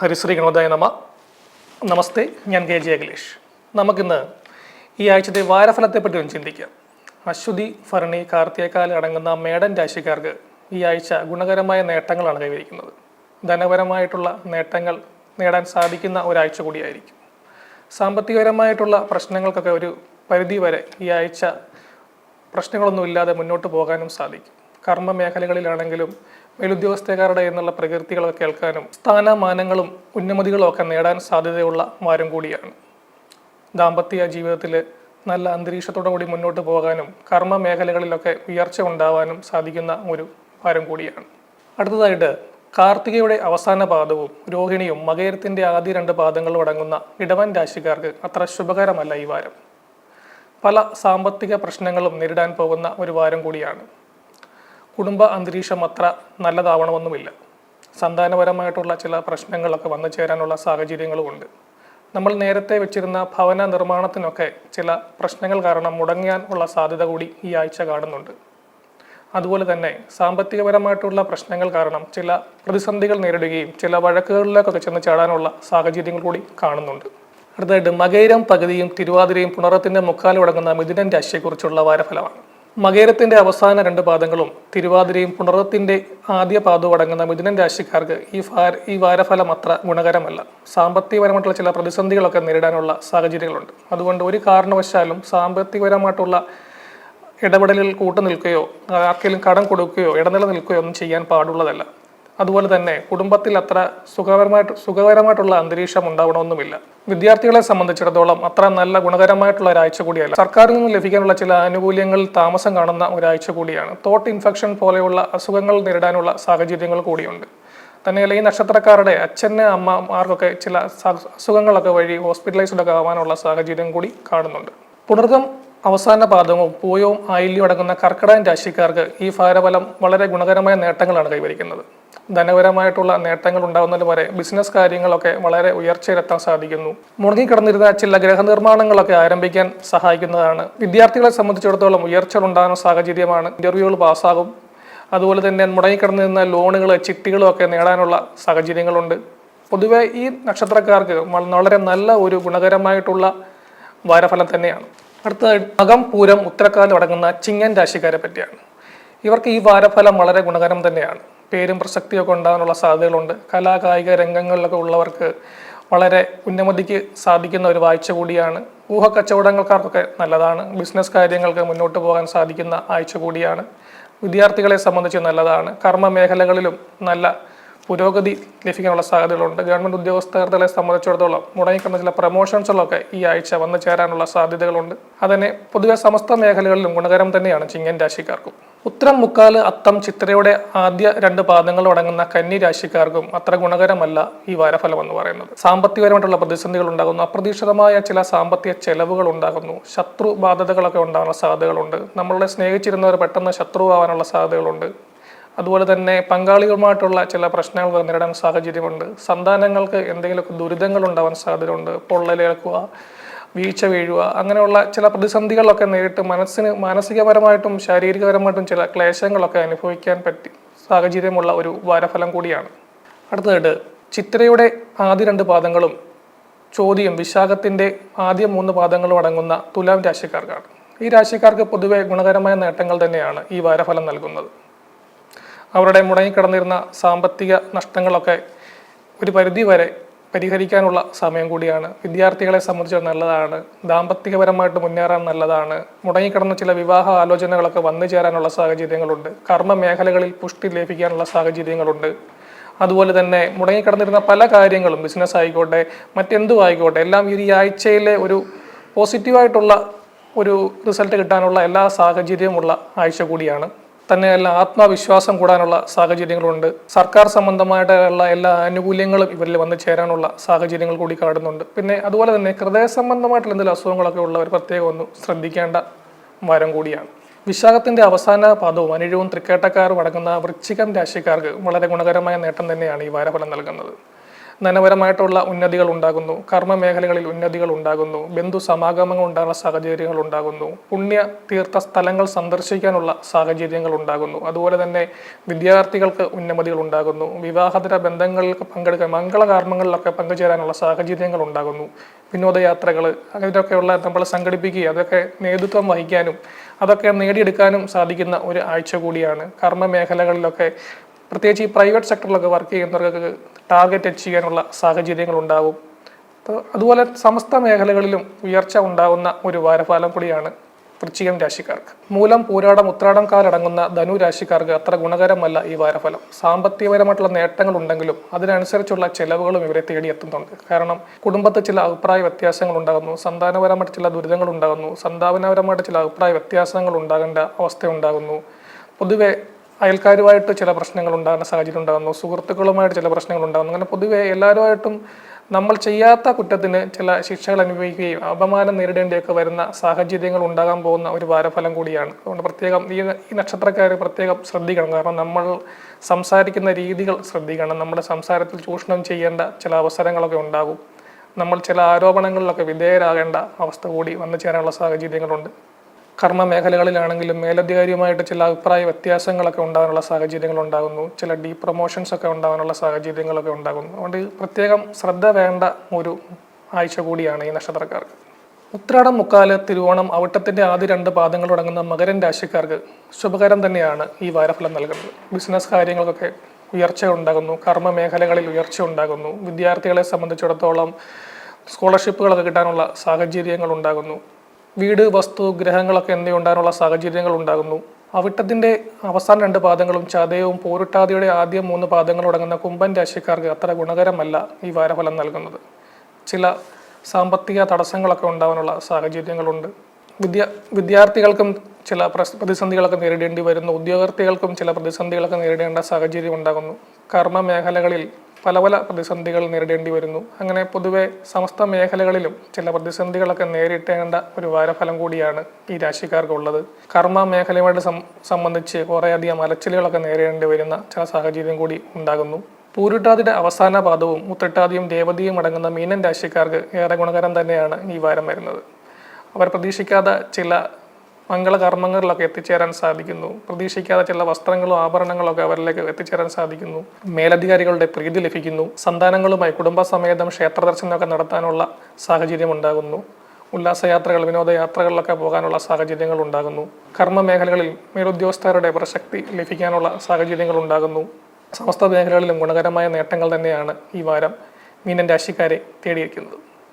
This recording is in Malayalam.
ഹരിശ്രീ ഗണോദായ നമ. നമസ്തേ ഞാൻ കെ ജെ അഖിലേഷ്. നമുക്കിന്ന് ഈ ആഴ്ചത്തെ വാരഫലത്തെപ്പറ്റി ഒന്ന് ചിന്തിക്കാം. അശ്വതി ഭരണി കാർത്തികക്കാലം അടങ്ങുന്ന മേടൻ രാശിക്കാർക്ക് ഈ ആഴ്ച ഗുണകരമായ നേട്ടങ്ങളാണ് കൈവരിക്കുന്നത്. ധനപരമായിട്ടുള്ള നേട്ടങ്ങൾ നേടാൻ സാധിക്കുന്ന ഒരാഴ്ച കൂടിയായിരിക്കും. സാമ്പത്തികപരമായിട്ടുള്ള പ്രശ്നങ്ങൾക്കൊക്കെ ഒരു പരിധി വരെ ഈ ആഴ്ച പ്രശ്നങ്ങളൊന്നും ഇല്ലാതെ മുന്നോട്ട് പോകാനും സാധിക്കും. കർമ്മ മേഖലകളിലാണെങ്കിലും മേലുദ്യോഗസ്ഥക്കാരുടെ എന്നുള്ള പ്രകൃതികളൊക്കെ കേൾക്കാനും സ്ഥാനമാനങ്ങളും ഉന്നമതികളും ഒക്കെ നേടാൻ സാധ്യതയുള്ള വാരം കൂടിയാണ്. ദാമ്പത്യ ജീവിതത്തിൽ നല്ല അന്തരീക്ഷത്തോടു കൂടി മുന്നോട്ട് പോകാനും കർമ്മ മേഖലകളിലൊക്കെ ഉയർച്ച ഉണ്ടാവാനും സാധിക്കുന്ന ഒരു വാരം കൂടിയാണ്. അടുത്തതായിട്ട് കാർത്തികയുടെ അവസാന പാദവും രോഹിണിയും മകേരത്തിന്റെ ആദ്യ രണ്ട് പാദങ്ങളും അടങ്ങുന്ന ഇടവൻ രാശിക്കാർക്ക് അത്ര ശുഭകരമല്ല ഈ വാരം. പല സാമ്പത്തിക പ്രശ്നങ്ങളും നേരിടാൻ പോകുന്ന ഒരു വാരം കൂടിയാണ്. കുടുംബ അന്തരീക്ഷം അത്ര നല്ലതാവണമെന്നുമില്ല. സന്താനപരമായിട്ടുള്ള ചില പ്രശ്നങ്ങളൊക്കെ വന്നു ചേരാനുള്ള സാഹചര്യങ്ങളുമുണ്ട് നമ്മൾ നേരത്തെ വെച്ചിരുന്ന ഭവന നിർമ്മാണത്തിനൊക്കെ ചില പ്രശ്നങ്ങൾ കാരണം മുടങ്ങാൻ ഉള്ള സാധ്യത കൂടി ഈ ആഴ്ച കാണുന്നുണ്ട്. അതുപോലെ തന്നെ സാമ്പത്തികപരമായിട്ടുള്ള പ്രശ്നങ്ങൾ കാരണം ചില പ്രതിസന്ധികൾ നേരിടുകയും ചില വഴക്കുകളിലേക്കൊക്കെ ചെന്ന് ചാടാനുള്ള സാഹചര്യങ്ങൾ കൂടി കാണുന്നുണ്ട്. അടുത്തതായിട്ട് മകൈരം പകുതിയും തിരുവാതിരയും പുണറത്തിന്റെ മുക്കാലും അടങ്ങുന്ന മിഥുനൻ രാശിയെക്കുറിച്ചുള്ള വാരഫലമാണ്. മകേരത്തിന്റെ അവസാന രണ്ട് പാദങ്ങളും തിരുവാതിരയും പുണറത്തിന്റെ ആദ്യ പാദവും അടങ്ങുന്ന മിഥുനൻ രാശിക്കാർക്ക് ഈ ഈ വാരഫലം അത്ര ഗുണകരമല്ല. സാമ്പത്തികപരമായിട്ടുള്ള ചില പ്രതിസന്ധികളൊക്കെ നേരിടാനുള്ള സാഹചര്യങ്ങളുണ്ട്. അതുകൊണ്ട് ഒരു കാരണവശാലും സാമ്പത്തികപരമായിട്ടുള്ള ഇടപെടലിൽ കൂട്ടു നിൽക്കുകയോ ആർക്കെങ്കിലും കടം കൊടുക്കുകയോ ഇടനില നിൽക്കുകയോ ഒന്നും ചെയ്യാൻ പാടുള്ളതല്ല. അതുപോലെ തന്നെ കുടുംബത്തിൽ അത്ര സുഖകരമായിട്ട് സുഖകരമായിട്ടുള്ള അന്തരീക്ഷം ഉണ്ടാവണമെന്നുമില്ല. വിദ്യാർത്ഥികളെ സംബന്ധിച്ചിടത്തോളം അത്ര നല്ല ഗുണകരമായിട്ടുള്ള ഒരാഴ്ച കൂടിയല്ല. സർക്കാരിൽ നിന്ന് ലഭിക്കാനുള്ള ചില ആനുകൂല്യങ്ങളിൽ താമസം കാണുന്ന ഒരാഴ്ച കൂടിയാണ്. തോട്ട് ഇൻഫെക്ഷൻ പോലെയുള്ള അസുഖങ്ങൾ നേരിടാനുള്ള സാഹചര്യങ്ങൾ കൂടിയുണ്ട്. തന്നെയല്ല ഈ നക്ഷത്രക്കാരുടെ അച്ഛന് അമ്മമാർക്കൊക്കെ ചില അസുഖങ്ങളൊക്കെ വഴി ഹോസ്പിറ്റലൈസ്ഡ് ഒക്കെ ആവാനുള്ള സാഹചര്യം കൂടി കാണുന്നുണ്ട്. പുണർതം അവസാന പാദവും പൂയവും ആയില്യം അടങ്ങുന്ന കർക്കിടകൻ രാശിക്കാർക്ക് ഈ ഭാരഫലം വളരെ ഗുണകരമായ നേട്ടങ്ങളാണ് കൈവരിക്കുന്നത്. ധനപരമായിട്ടുള്ള നേട്ടങ്ങൾ ഉണ്ടാകുന്നത് വരെ ബിസിനസ് കാര്യങ്ങളൊക്കെ വളരെ ഉയർച്ചയിലെത്താൻ സാധിക്കുന്നു. മുടങ്ങിക്കിടന്നിരുന്ന ചില ഗ്രഹനിർമ്മാണങ്ങളൊക്കെ ആരംഭിക്കാൻ സഹായിക്കുന്നതാണ്. വിദ്യാർത്ഥികളെ സംബന്ധിച്ചിടത്തോളം ഉയർച്ച ഉണ്ടാകുന്ന സാഹചര്യമാണ് ഇന്റർവ്യൂകൾ പാസ്സാകും അതുപോലെ തന്നെ മുടങ്ങിക്കിടന്നിരുന്ന ലോണുകൾ ചിട്ടികളും ഒക്കെ നേടാനുള്ള സാഹചര്യങ്ങളുണ്ട്. പൊതുവെ ഈ നക്ഷത്രക്കാർക്ക് വളരെ നല്ല ഒരു ഗുണകരമായിട്ടുള്ള വാരഫലം തന്നെയാണ്. അടുത്തതായി അകം പൂരം ഉത്തരക്കാലം അടങ്ങുന്ന ചിങ്ങൻ രാശിക്കാരെ പറ്റിയാണ്. ഇവർക്ക് ഈ വാരഫലം വളരെ ഗുണകരം തന്നെയാണ്. പേരും പ്രസക്തിയൊക്കെ ഉണ്ടാകാനുള്ള സാധ്യതകളുണ്ട്. കലാകായിക രംഗങ്ങളിലൊക്കെ ഉള്ളവർക്ക് വളരെ ഉന്നമതിക്ക് സാധിക്കുന്ന ഒരു വാഴ്ച കൂടിയാണ്. ഊഹക്കച്ചവടങ്ങൾക്കാർക്കൊക്കെ നല്ലതാണ്. ബിസിനസ് കാര്യങ്ങൾക്ക് മുന്നോട്ട് പോകാൻ സാധിക്കുന്ന ആഴ്ച കൂടിയാണ്. വിദ്യാർത്ഥികളെ സംബന്ധിച്ച് നല്ലതാണ്. കർമ്മ മേഖലകളിലും നല്ല പുരോഗതി ലഭിക്കാനുള്ള സാധ്യതകളുണ്ട്. ഗവൺമെന്റ് ഉദ്യോഗസ്ഥരെ സംബന്ധിച്ചിടത്തോളം മുടങ്ങിക്കുന്ന ചില പ്രൊമോഷൻസുകളൊക്കെ ഈ ആഴ്ച വന്നു ചേരാനുള്ള സാധ്യതകളുണ്ട്. അതന്നെ പൊതുവെ സമസ്ത മേഖലകളിലും ഗുണകരം തന്നെയാണ് ചിങ്ങൻ രാശിക്കാർക്കും. ഉത്തരം മുക്കാൽ അത്തം ചിത്രയുടെ ആദ്യ രണ്ട് പാദങ്ങൾ അടങ്ങുന്ന കന്നി രാശിക്കാർക്കും അത്ര ഗുണകരമല്ല ഈ വാരഫലം എന്ന് പറയുന്നത്. സാമ്പത്തികപരമായിട്ടുള്ള പ്രതിസന്ധികൾ ഉണ്ടാകുന്നു. അപ്രതീക്ഷിതമായ ചില സാമ്പത്തിക ചെലവുകൾ ഉണ്ടാകുന്നു. ശത്രു ബാധ്യതകളൊക്കെ ഉണ്ടാകാനുള്ള സാധ്യതകളുണ്ട്. നമ്മളെ സ്നേഹിച്ചിരുന്നവർ പെട്ടെന്ന് ശത്രുവാകാനുള്ള സാധ്യതകളുണ്ട്. അതുപോലെ തന്നെ പങ്കാളികളുമായിട്ടുള്ള ചില പ്രശ്നങ്ങൾ നേരിടാൻ സാഹചര്യമുണ്ട്. സന്താനങ്ങൾക്ക് എന്തെങ്കിലുമൊക്കെ ദുരിതങ്ങൾ ഉണ്ടാവാൻ സാധ്യതയുണ്ട്. പൊള്ളലേൽക്കുക വീഴ്ച വീഴുക അങ്ങനെയുള്ള ചില പ്രതിസന്ധികളൊക്കെ നേരിട്ട് മനസ്സിന് മാനസികപരമായിട്ടും ശാരീരികപരമായിട്ടും ചില ക്ലേശങ്ങളൊക്കെ അനുഭവിക്കാൻ പറ്റി. സാഹചര്യമുള്ള ഒരു വാരഫലം കൂടിയാണ്. അടുത്തതായിട്ട് ചിത്രയുടെ ആദ്യ രണ്ട് പാദങ്ങളും ചോദ്യം വിശാഖത്തിന്റെ ആദ്യ മൂന്ന് പാദങ്ങളും അടങ്ങുന്ന തുലാം രാശിക്കാർക്കാണ്. ഈ രാശിക്കാർക്ക് പൊതുവെ ഗുണകരമായ നേട്ടങ്ങൾ തന്നെയാണ് ഈ വാരഫലം നൽകുന്നത്. അവരുടെ മുടങ്ങിക്കിടന്നിരുന്ന സാമ്പത്തിക നഷ്ടങ്ങളൊക്കെ ഒരു പരിധി വരെ പരിഹരിക്കാനുള്ള സമയം കൂടിയാണ്. വിദ്യാർത്ഥികളെ സംബന്ധിച്ച് നല്ലതാണ്. ദാമ്പത്തികപരമായിട്ട് മുന്നേറാൻ നല്ലതാണ്. മുടങ്ങിക്കിടന്ന ചില വിവാഹ ആലോചനകളൊക്കെ വന്നു ചേരാനുള്ള സാഹചര്യങ്ങളുണ്ട്. കർമ്മ മേഖലകളിൽ പുഷ്ടി ലഭിക്കാനുള്ള സാഹചര്യങ്ങളുണ്ട്. അതുപോലെ തന്നെ മുടങ്ങിക്കിടന്നിരുന്ന പല കാര്യങ്ങളും ബിസിനസ് ആയിക്കോട്ടെ മറ്റെന്തും ആയിക്കോട്ടെ എല്ലാം ഈ ആഴ്ചയിലെ ഒരു പോസിറ്റീവായിട്ടുള്ള ഒരു റിസൾട്ട് കിട്ടാനുള്ള എല്ലാ സാഹചര്യവുമുള്ള ആഴ്ച കൂടിയാണ്. തന്നെയല്ല ആത്മവിശ്വാസം കൂടാനുള്ള സാഹചര്യങ്ങളുണ്ട്. സർക്കാർ സംബന്ധമായിട്ടുള്ള എല്ലാ ആനുകൂല്യങ്ങളും ഇവരിൽ വന്നു ചേരാനുള്ള സാഹചര്യങ്ങൾ കൂടി കാണുന്നുണ്ട് പിന്നെ അതുപോലെ തന്നെ ഹൃദയ സംബന്ധമായിട്ടുള്ള എന്തെങ്കിലും അസുഖങ്ങളൊക്കെ ഉള്ളവർ പ്രത്യേകം ഒന്ന് ശ്രദ്ധിക്കേണ്ട വരം കൂടിയാണ്. വിശാഖത്തിന്റെ അവസാന പാദവും അനിഴവും തൃക്കേട്ടക്കാരും അടങ്ങുന്ന വൃശ്ചികം രാശിക്കാർക്ക് വളരെ ഗുണകരമായ നേട്ടം തന്നെയാണ് ഈ വാരഫലം നൽകുന്നത്. ധനപരമായിട്ടുള്ള ഉന്നതികൾ ഉണ്ടാകുന്നു. കർമ്മ മേഖലകളിൽ ഉന്നതികൾ ഉണ്ടാകുന്നു. ബന്ധു സമാഗമങ്ങൾ ഉണ്ടാകുന്ന സാഹചര്യങ്ങൾ ഉണ്ടാകുന്നു. പുണ്യ തീർത്ഥ സ്ഥലങ്ങൾ സന്ദർശിക്കാനുള്ള സാഹചര്യങ്ങൾ ഉണ്ടാകുന്നു. അതുപോലെ തന്നെ വിദ്യാർത്ഥികൾക്ക് ഉന്നമതികൾ ഉണ്ടാകുന്നു. വിവാഹതര ബന്ധങ്ങളിൽ പങ്കെടുക്കാൻ മംഗളകർമ്മങ്ങളിലൊക്കെ പങ്കുചേരാനുള്ള സാഹചര്യങ്ങൾ ഉണ്ടാകുന്നു. വിനോദയാത്രകൾ അതിനൊക്കെയുള്ള നമ്മൾ സംഘടിപ്പിക്കുക അതൊക്കെ നേതൃത്വം വഹിക്കാനും അതൊക്കെ നേടിയെടുക്കാനും സാധിക്കുന്ന ഒരു ആഴ്ച കൂടിയാണ്. കർമ്മ മേഖലകളിലൊക്കെ പ്രത്യേകിച്ച് ഈ പ്രൈവറ്റ് സെക്ടറിലൊക്കെ വർക്ക് ചെയ്യുന്നവർക്ക് ടാർഗറ്റ് അച്ചീവ് ചെയ്യാനുള്ള സാഹചര്യങ്ങൾ ഉണ്ടാവും. അപ്പോൾ അതുപോലെ സമസ്ത മേഖലകളിലും ഉയർച്ച ഉണ്ടാകുന്ന ഒരു വാരഫലം കൂടിയാണ് വൃശ്ചികം രാശിക്കാർക്ക്. മൂലം പൂരാടം ഉത്രാടം കാലടങ്ങുന്ന ധനു രാശിക്കാർക്ക് അത്ര ഗുണകരമല്ല ഈ വാരഫലം. സാമ്പത്തികപരമായിട്ടുള്ള നേട്ടങ്ങൾ ഉണ്ടെങ്കിലും അതിനനുസരിച്ചുള്ള ചെലവുകളും ഇവരെ തേടിയെത്തുന്നുണ്ട് കാരണം കുടുംബത്തിൽ ചില അഭിപ്രായ വ്യത്യാസങ്ങൾ ഉണ്ടാകുന്നു സന്താനപരമായിട്ട് ചില ദുരിതങ്ങൾ ഉണ്ടാകുന്നു സന്താപനപരമായിട്ട് ചില അഭിപ്രായ വ്യത്യാസങ്ങൾ ഉണ്ടാകേണ്ട അവസ്ഥ ഉണ്ടാകുന്നു. പൊതുവെ അയൽക്കാരുമായിട്ട് ചില പ്രശ്നങ്ങൾ ഉണ്ടാകുന്ന സാഹചര്യം ഉണ്ടാകുന്നു സുഹൃത്തുക്കളുമായിട്ട് ചില പ്രശ്നങ്ങൾ ഉണ്ടാകുന്നു. അങ്ങനെ പൊതുവെ എല്ലാവരുമായിട്ടും നമ്മൾ ചെയ്യാത്ത കുറ്റത്തിന് ചില ശിക്ഷകൾ അനുഭവിക്കുകയും അപമാനം നേരിടേണ്ടിയൊക്കെ വരുന്ന സാഹചര്യങ്ങൾ ഉണ്ടാകാൻ പോകുന്ന ഒരു വാരഫലം കൂടിയാണ്. അതുകൊണ്ട് പ്രത്യേകം ഈ ഈ നക്ഷത്രക്കാർ പ്രത്യേകം ശ്രദ്ധിക്കണം. കാരണം നമ്മൾ സംസാരിക്കുന്ന രീതികൾ ശ്രദ്ധിക്കണം. നമ്മുടെ സംസാരത്തിൽ ചൂഷണം ചെയ്യേണ്ട ചില അവസരങ്ങളൊക്കെ ഉണ്ടാകും. നമ്മൾ ചില ആരോപണങ്ങളിലൊക്കെ വിധേയരാകേണ്ട അവസ്ഥ കൂടി വന്നു ചേരാനുള്ള സാഹചര്യങ്ങളുണ്ട്. കർമ്മ മേഖലകളിലാണെങ്കിലും മേലധികാരിയുമായിട്ട് ചില അഭിപ്രായ വ്യത്യാസങ്ങളൊക്കെ ഉണ്ടാകാനുള്ള സാഹചര്യങ്ങൾ ഉണ്ടാകുന്നു. ചില ഡീ പ്രൊമോഷൻസ് ഒക്കെ ഉണ്ടാകാനുള്ള സാഹചര്യങ്ങളൊക്കെ ഉണ്ടാകുന്നു. അതുകൊണ്ട് പ്രത്യേകം ശ്രദ്ധ വേണ്ട ഒരു ആഴ്ച കൂടിയാണ് ഈ നക്ഷത്രക്കാർക്ക്. ഉത്രാടം മുക്കാൽ തിരുവോണം അവിട്ടത്തിന്റെ ആദ്യ രണ്ട് പാദങ്ങൾ തുടങ്ങുന്ന മകരൻ രാശിക്കാർക്ക് ശുഭകരം തന്നെയാണ് ഈ വാരഫലം നൽകുന്നത്. ബിസിനസ് കാര്യങ്ങൾക്കൊക്കെ ഉയർച്ച ഉണ്ടാകുന്നു. കർമ്മ മേഖലകളിൽ ഉയർച്ച ഉണ്ടാകുന്നു. വിദ്യാർത്ഥികളെ സംബന്ധിച്ചിടത്തോളം സ്കോളർഷിപ്പുകളൊക്കെ കിട്ടാനുള്ള സാഹചര്യങ്ങൾ ഉണ്ടാകുന്നു. വീട് വസ്തു ഗ്രഹങ്ങളൊക്കെ എന്നിവ ഉണ്ടാകാനുള്ള സാഹചര്യങ്ങൾ ഉണ്ടാകുന്നു. അവിട്ടത്തിന്റെ അവസാന രണ്ട് പാദങ്ങളും ചതയവും പോരുട്ടാതിയുടെ ആദ്യ മൂന്ന് പാദങ്ങളും അടങ്ങുന്ന കുംഭൻ രാശിക്കാർക്ക് അത്ര ഗുണകരമല്ല ഈ വാരഫലം നൽകുന്നത്. ചില സാമ്പത്തിക തടസ്സങ്ങളൊക്കെ ഉണ്ടാകാനുള്ള സാഹചര്യങ്ങളുണ്ട്. വിദ്യ വിദ്യാർത്ഥികൾക്കും ചില പ്രതിസന്ധികളൊക്കെ നേരിടേണ്ടി വരുന്നു. ഉദ്യോഗാർത്ഥികൾക്കും ചില പ്രതിസന്ധികളൊക്കെ നേരിടേണ്ട സാഹചര്യം ഉണ്ടാകുന്നു. കർമ്മ മേഖലകളിൽ പല പല പ്രതിസന്ധികൾ നേരിടേണ്ടി വരുന്നു. അങ്ങനെ പൊതുവെ സമസ്ത മേഖലകളിലും ചില പ്രതിസന്ധികളൊക്കെ നേരിട്ടേണ്ട ഒരു വാരഫലം കൂടിയാണ് ഈ രാശിക്കാർക്കുള്ളത്. കർമ്മ മേഖലയുമായിട്ട് സംബന്ധിച്ച് കുറേയധികം അലച്ചിലുകളൊക്കെ നേരിടേണ്ടി വരുന്ന ചില സാഹചര്യം കൂടി ഉണ്ടാകുന്നു. പൂരിട്ടാതിയുടെ അവസാന പാദവും മുത്തിട്ടാതിയും ദേവതയും അടങ്ങുന്ന മീനൻ രാശിക്കാർക്ക് ഏറെ ഗുണകരം തന്നെയാണ് ഈ വാരം വരുന്നത്. അവർ പ്രതീക്ഷിക്കാത്ത ചില മംഗളകർമ്മങ്ങളിലൊക്കെ എത്തിച്ചേരാൻ സാധിക്കുന്നു. പ്രതീക്ഷിക്കാതെ ചില വസ്ത്രങ്ങളും ആഭരണങ്ങളും ഒക്കെ അവരിലേക്ക് എത്തിച്ചേരാൻ സാധിക്കുന്നു. മേലധികാരികളുടെ പ്രീതി ലഭിക്കുന്നു. സന്താനങ്ങളുമായി കുടുംബസമേതം ക്ഷേത്ര ദർശനമൊക്കെ നടത്താനുള്ള സാഹചര്യം ഉണ്ടാകുന്നു. ഉല്ലാസയാത്രകൾ വിനോദയാത്രകളിലൊക്കെ പോകാനുള്ള സാഹചര്യങ്ങൾ ഉണ്ടാകുന്നു. കർമ്മ മേഖലകളിൽ മേലുദ്യോഗസ്ഥരുടെ പ്രശക്തി ലഭിക്കാനുള്ള സാഹചര്യങ്ങൾ ഉണ്ടാകുന്നു. സമസ്ത മേഖലകളിലും ഗുണകരമായ നേട്ടങ്ങൾ തന്നെയാണ് ഈ വാരം മീനൻ രാശിക്കാരെ തേടിയിരിക്കുന്നത്.